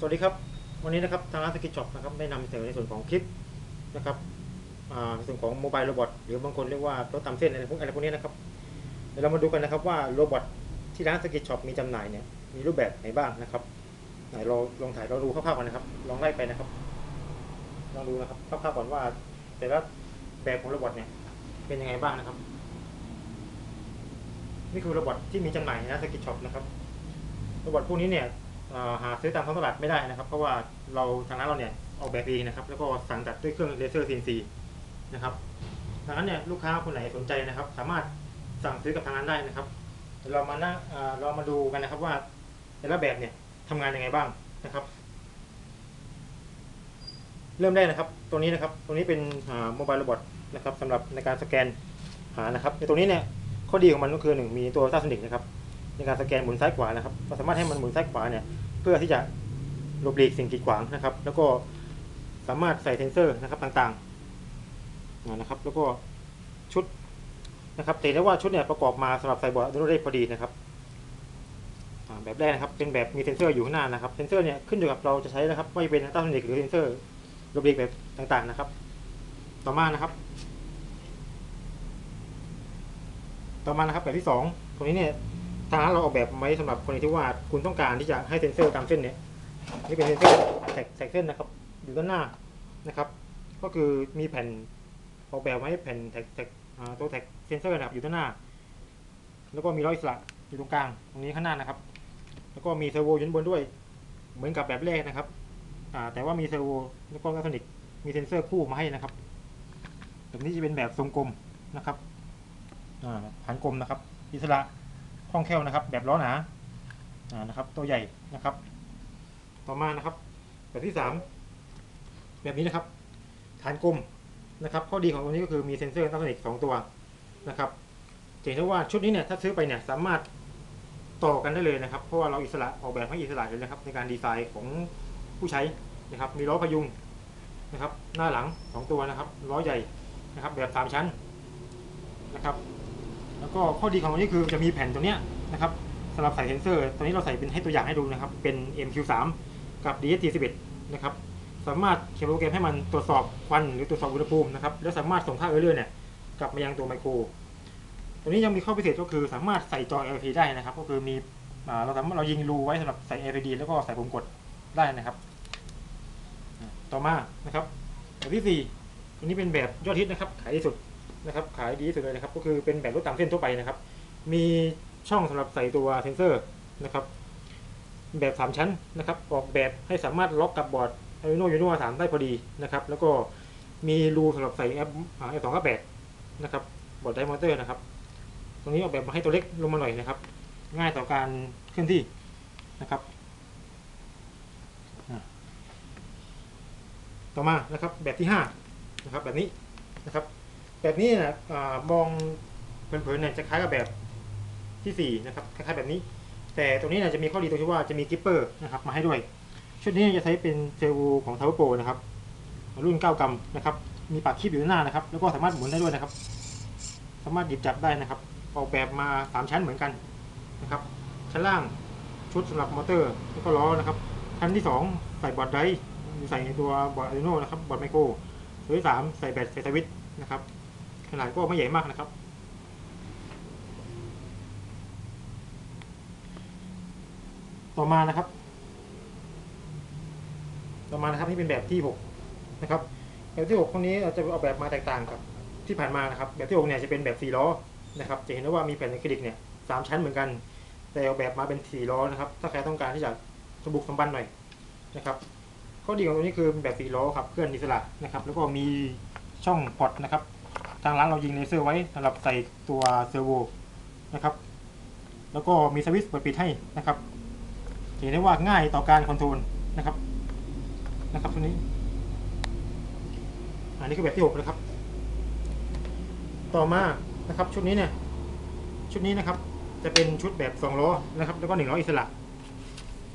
สวัสดีครับ วันนี้นะครับทางร้านสกิทช็อปนะครับได้นำเสนอในส่วนของคลิปนะครับในส่วนของโมบายโรบอทหรือบางคนเรียกว่ารถตามเส้นอะไรพวกอะไรพวกนี้นะครับเดี๋ยวเรามาดูกันนะครับว่าโรบอทที่ร้านสกิทช็อปมีจำหน่ายเนี่ยมีรูปแบบไหนบ้างนะครับไหนเราลองถ่ายเราดูคร่าวๆกันนะครับ ลองไล่ไปนะครับลองดูนะครับคร่าวๆก่อนว่า แต่ละแบบของโรบอทเนี่ยเป็นยังไงบ้างนะครับ นี่คือโรบอทที่มีจำหน่ายในร้านสกิทช็อปนะครับโรบอทพวกนี้เนี่ย หาซื้อตามท้องตลาดไม่ได้นะครับ เพราะว่าเราทางร้านเราเนี่ยออกแบบเองนะครับ แล้วก็สั่งตัดด้วยเครื่องเลเซอร์ CNC นะครับดังนั้นเนี่ยลูกค้าคนไหนสนใจนะครับ สามารถสั่งซื้อกับทางร้านได้นะครับเรามานั่งเรามาดูกันนะครับว่าแต่ละแบบเนี่ยทำงานยังไงบ้างนะครับ เริ่มได้นะครับ ตรงนี้นะครับ ตรงนี้เป็นโมบายโรบอทนะครับสำหรับในการสแกนหานะครับในตรงนี้เนี่ยข้อดีของมันก็คือหนึ่งมีตัวต้าสนิกนะครับ ในการสแกนหมุนซ้ายขวานะครับเราสามารถให้มันหมุนซ้ายขวาเนี่ยเพื่อที่จะหลบหลีกสิ่งกีดขวางนะครับ แล้วก็สามารถใส่เซนเซอร์นะครับต่างๆนะครับ แล้วก็ชุดนะครับแต่ได้ว่าชุดเนี่ยประกอบมาสำหรับใส่บอร์ดอนุได้พอดีนะครับแบบแรกนะครับเป็นแบบมีเซนเซอร์อยู่ข้างหน้านะครับเซนเซอร์เนี่ยขึ้นอยู่กับเราจะใช้นะครับว่าจะเป็นต้าสนิกหรือเซนเซอร์หลบหลีกแบบต่างๆนะครับ ต่อมานะครับ ต่อมานะครับแบบที่สองตรงนี้เนี่ย ทางร้านเราออกแบบไว้สำหรับคนที่ว่าคุณต้องการที่จะให้เซ็นเซอร์ตามเส้นเนี่ยนี่เป็นเซ็นเซอร์แท็กแท็กเส้นนะครับ อยู่ด้านหน้านะครับ ก็คือมีแผ่นออกแบบไว้แผ่นแท็กแท็กตัวแท็กเซนเซอร์นะครับอยู่ด้านหน้า แล้วก็มีล้ออิสระอยู่ตรงกลางตรงนี้ข้างหน้านะครับ แล้วก็มีเซอร์โวอยู่นบนด้วย เหมือนกับแบบแรกนะครับแต่ว่ามีเซอร์โวแล้วก็อิเล็กทรอนิกมีเซนเซอร์คู่มาให้นะครับแบบนี้จะเป็นแบบทรงกลมนะครับอ่านกลมนะครับ อิสระ คล่องแคล่วนะครับ แบบล้อหนาอ่านะครับ ตัวใหญ่นะครับ ต่อมานะครับ แบบที่สามแบบนี้นะครับ ฐานกลมนะครับ ข้อดีของตัวนี้ก็คือมีเซ็นเซอร์อิเล็กทรอนิกส์สองตัวนะครับเห็นได้ว่าชุดนี้เนี่ยถ้าซื้อไปเนี่ยสามารถต่อกันได้เลยนะครับ เพราะว่าเราอิสระออกแบบให้อิสระเลยนะครับ ในการดีไซน์ของผู้ใช้นะครับ มีล้อพยุงนะครับ หน้าหลังสองตัวนะครับล้อใหญ่นะครับ แบบสามชั้นนะครับ แล้วก็ข้อดีของตัวนี้คือจะมีแผ่นตัวเนี้ยนะครับสำหรับใส่เซนเซอร์ตัวนี้เราใส่เป็นให้ตัวอย่างให้ดูนะครับ เป็น MQ3 กับ DST11 นะครับ สามารถเขียนโปรแกรมให้มันตรวจสอบควันหรือตรวจสอบอุณหภูมินะครับ แล้วสามารถส่งค่าเออร์เลอร์เนี่ยกลับมายังตัวไมโคร ตัวนี้ยังมีข้อพิเศษก็คือสามารถใส่จอ LP ได้นะครับ ก็คือมีเราสามารถเรายิงรูไว้สำหรับใส่ LPD แล้วก็ใส่ปุ่มกดได้นะครับ ต่อมานะครับแบบที่สี่ตัวนี้เป็นแบบยอดฮิตนะครับ ขายดีสุด นะครับขายดีที่สุดเลยนะครับ ก็คือเป็นแบบรถตามเส้นทั่วไปนะครับ มีช่องสำหรับใส่ตัวเซนเซอร์นะครับ แบบสามชั้นนะครับ ออกแบบให้สามารถล็อกกับบอร์ด Arduino Uno 3ได้พอดีนะครับ แล้วก็มีรูสำหรับใส่แอปแอปสองแปดนะครับบอร์ดไดมอเตอร์นะครับ ตรงนี้ออกแบบมาให้ตัวเล็กลงมาหน่อยนะครับ ง่ายต่อการเคลื่อนที่นะครับต่อมานะครับแบบที่ห้านะครับแบบนี้นะครับ แบบนี้นะอมองเผินๆเนี่ยจะคล้ายกับแบบที่สี่นะครับคล้ายๆแบบนี้ แต่ตรงนี้นี่ยจะมีข้อดีตรงที่ว่าจะมีกิปเปอร์นะครับมาให้ด้วย ชุดนี้จะใช้เป็นเซลล์ของทาวเวอร์โปรนะครับรุ่น 9 กรัมนะครับ มีปากคีบอยู่ด้านหน้านะครับ แล้วก็สามารถหมุนได้ด้วยนะครับ สามารถหยิบจับได้นะครับ ออกแบบมา 3 ชั้นเหมือนกันนะครับ ชั้นล่างชุดสำหรับมอเตอร์แล้วก็ล้อนะครับ ชั้นที่ 2 ใส่บอร์ดไดร์ใส่ตัวบอร์ด Arduino นะครับ บอร์ดไมโครตัวที่สามใส่แบตใส่สวิตช์นะครับ ขนาดก็ไม่ใหญ่มากนะครับ ต่อมานะครับ ต่อมานะครับนี่เป็นแบบที่ 6 นะครับ แบบที่6ตรงนี้เราจะออกแบบมาแตกต่างกับที่ผ่านมานะครับ แบบที่6เนี่ยจะเป็นแบบ4ล้อนะครับ จะเห็นได้ว่ามีแผ่นอะคริลิกเนี่ยสามชั้นเหมือนกัน แต่ออกแบบมาเป็น4ล้อนะครับ ถ้าใครต้องการที่จะสบุกสมบันหน่อยนะครับข้อดีของตัวนี้คือเป็นแบบ4ล้อครับเคลื่อนอิสระนะครับ แล้วก็มีช่องพอร์ตนะครับ ทางร้านเรายิงเลเซอร์ไว้สำหรับใส่ตัวเซอร์โวนะครับ แล้วก็มีสวิตช์เปิดปิดให้นะครับเห็นได้ว่าง่ายต่อการคอนโทรลนะครับนะครับตัวนี้ อันนี้คือแบบที่6นะครับ ต่อมานะครับชุดนี้เนี่ย ชุดนี้นะครับ จะเป็นชุดแบบ2ล้อนะครับ แล้วก็1ล้ออิสระ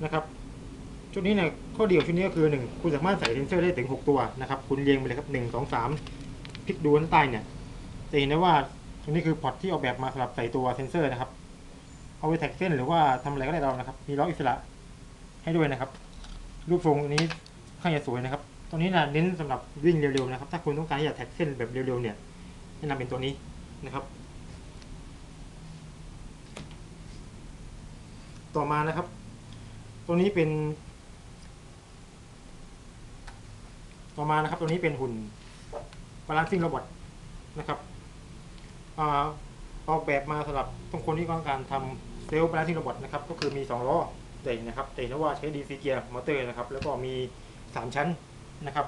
นะครับชุดนี้เนี่ยข้อดีของชุดนี้ก็คือ 1 คุณสามารถใส่เซนเซอร์ได้ถึง 6 ตัวนะครับ คุณเรียงไปเลยครับ 1 2 3พลิกดูด้านใต้เนี่ย จะเห็นได้ว่าตรงนี้คือพอร์ตที่ออกแบบมาสำหรับใส่ตัวเซนเซอร์นะครับ เอาไว้แท็กเส้นหรือว่าทำอะไรก็ได้เรานะครับ มีล้อกอิสระให้ด้วยนะครับ รูปทรงนนี้ค่อนข้างจะสวยนะครับตัวนี้นะเน้นสำหรับวิ่งเร็วๆนะครับ ถ้าคุณต้องการที่จะแท็กเส้นแบบเร็วๆเนี่ยแนะนำเป็นตัวนี้นะครับ ต่อมานะครับ ตัวนี้เป็น ต่อมานะครับตัวนี้เป็นหุ่น balancing robot นะครับ ออกแบบมาสำหรับทุกคนที่ต้องการทำเซลล์ balancing robot นะครับ ก็คือมี 2 ล้อใหญ่นนะครับแต่เห็นว่าใช้ DC เกียร์มอเตอร์นะครับ แล้วก็มี 3 ชั้นนะครับ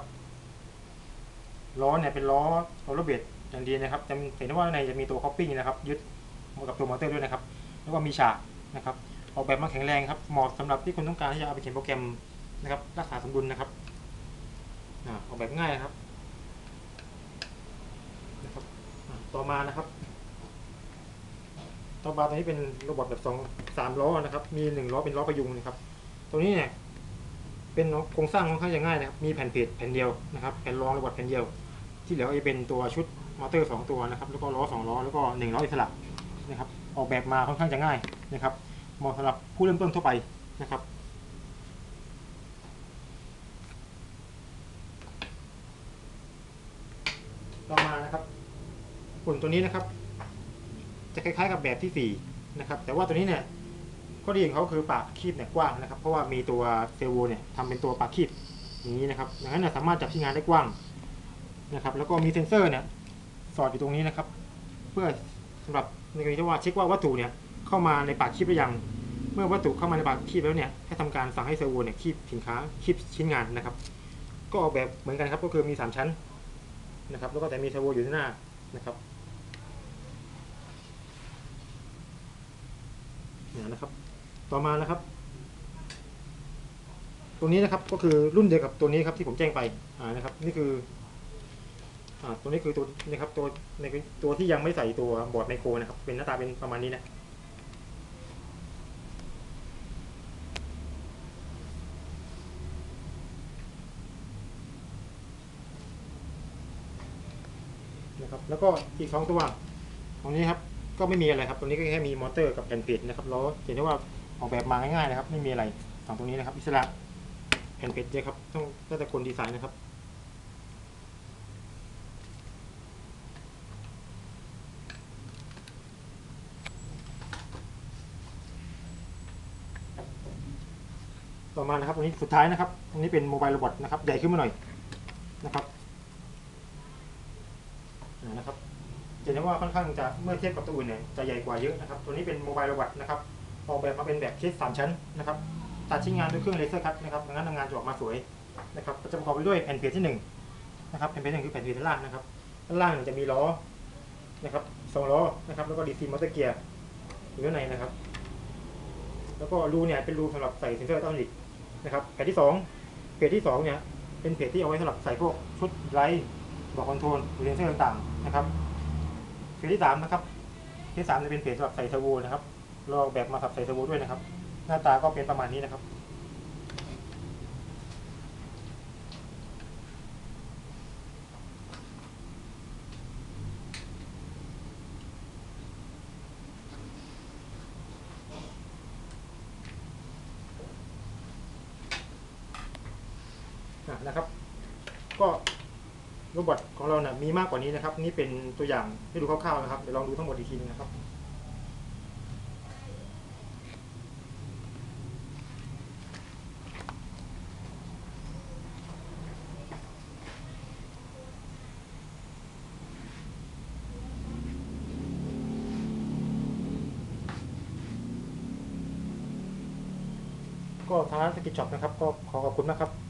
ล้อเนี่ยเป็นล้อโรลเลอร์บดอย่างดีนะครับจะเห็นว่าในจะมีตัวคอปปิ้งนะครับ ยึดกับตัวมอเตอร์ด้วยนะครับ แล้วก็มีฉากนะครับ ออกแบบมาแข็งแรงครับเหมาะสำหรับที่คุณต้องการที่จะเอาไปเขียนโปรแกรมนะครับ รักษาสมดุลนะครับออกแบบง่ายครับนะครับ ต่อมานะครับ ต่อมาตัวนี้เป็นโรบอทแบบสองสามล้อนะครับ มีหนึ่งล้อเป็นล้อประยุงนะครับตัวนี้เนี่ยเป็นโครงสร้างค่อนข้างจะง่ายนะครับ มีแผ่นเพจแผ่นเดียวนะครับ แผ่นรองโรบอทแผ่นเดียว ที่เหลือจะเป็นตัวชุดมอเตอร์สองตัวนะครับ แล้วก็ล้อสองล้อ แล้วก็หนึ่งล้ออิสระนะครับ ออกแบบมาค่อนข้างจะง่ายนะครับ เหมาะสำหรับผู้เริ่มต้นทั่วไปนะครับ ต่อมานะครับ หุ่นตัวนี้นะครับ จะคล้ายๆกับแบบที่ 4 นะครับ แต่ว่าตัวนี้เนี่ยข้อดีของเขาคือปากคีบเนี่ยกว้างนะครับ เพราะว่ามีตัวเซลล์เนี่ยทำเป็นตัวปากคีบอย่างนี้นะครับดังนั้นเนยสามารถจับที่งานได้กว้างนะครับ แล้วก็มีเซ็นเซอร์เนี่ยสอดอยู่ตรงนี้นะครับ เพื่อสำหรับในกรณีที่ว่าเช็คว่าวัตถุเนี่ยเข้ามาในปากคีบหรือยัง เมื่อวัตถุเข้ามาในปากคีบแล้วเนี่ยให้ทำการสั่งให้เซลล์เนี่ยคีบสินค้าคีบชิ้นงานนะครับ ก็ออกแบบเหมือนกันครับก็คือมี 3 ชั้นนะครับ แล้วก็แต่มีเซลล์อยู่ที่หน้านะครับ นี่ยนะครับ ต่อมานะครับตัวนี้นะครับก็คือรุ่นเดียวกับตัวนี้ครับที่ผมแจ้งไปอ่านะครับ นี่คืออ่าตัวนี้คือตัวนี่ครับตัวในตัวที่ยังไม่ใส่ตัวบอร์ดไมโครนะครับ เป็นหน้าตาเป็นประมาณนี้นะนะครับแล้วก็อีกสองตัวตรงนี้ครับ ก็ไม่มีอะไรครับตรงนี้ก็แค่มีมอเตอร์กับแผ่นเพจนะครับล้อเห็นได้ว่าออกแบบมาง่ายๆนะครับ ไม่มีอะไรสองตรงนี้นะครับอิสระแผ่นเพจเนี่ยครับต้องแล้วแต่คนดีไซน์นะครับต่อมานะครับตรงนี้สุดท้ายนะครับตรงนี้เป็นโมบายโรบอทนะครับใหญ่ขึ้นมาหน่อยนะครับนะครับ จะเห็นว่าค่อนข้างจะเมื่อเทียบกับตัวอื่นเนี่ยจะใหญ่กว่าเยอะนะครับ ตัวนี้เป็นโมบายโรบอทนะครับออกแบบมาเป็นแบบเคสสามชั้นนะครับตัดชิ้นงานด้วยเครื่องเลเซอร์คัตนะครับดังนั้นงานจะออกมาสวยนะครับจะประกอบไปด้วยแผ่นเพจที่หนึ่งนะครับแผ่นเพจที่หนึ่งคือแผ่นเพจด้านล่างนะครับด้านล่างจะมีล้อนะครับสองล้อนะครับแล้วก็ดีซีมอเตอร์เกียร์อยู่ด้านในนะครับ แล้วก็รูเนี่ยเป็นรูสำหรับใส่เซนเซอร์ต้นลิกนะครับแผ่นที่สองเพจที่สองเนี่ยเป็นเพจที่เอาไว้สำหรับใส่พวกชุดไลท์บอกคอนโทรลเรนเซอร์ต่างๆนะครับ จที่สามนะครับเพจที่สามจะเป็นเพจสำหรับใส่เทอร์โบนะครับเราออกแบบมาสับใส่เทอร์โบด้วยนะครับ หน้าตาก็เป็นประมาณนี้นะครับ นะครับ ก็ โรบอทของเราเนี่ยมีมากกว่านี้นะครับ นี่เป็นตัวอย่างให้ดูคร่าวๆนะครับเดี๋ยวลองดูทั้งหมดอีกทีนึงนะครับก็ทางร้านสกิจช็อปนะครับ ก็ขอขอบคุณมากครับ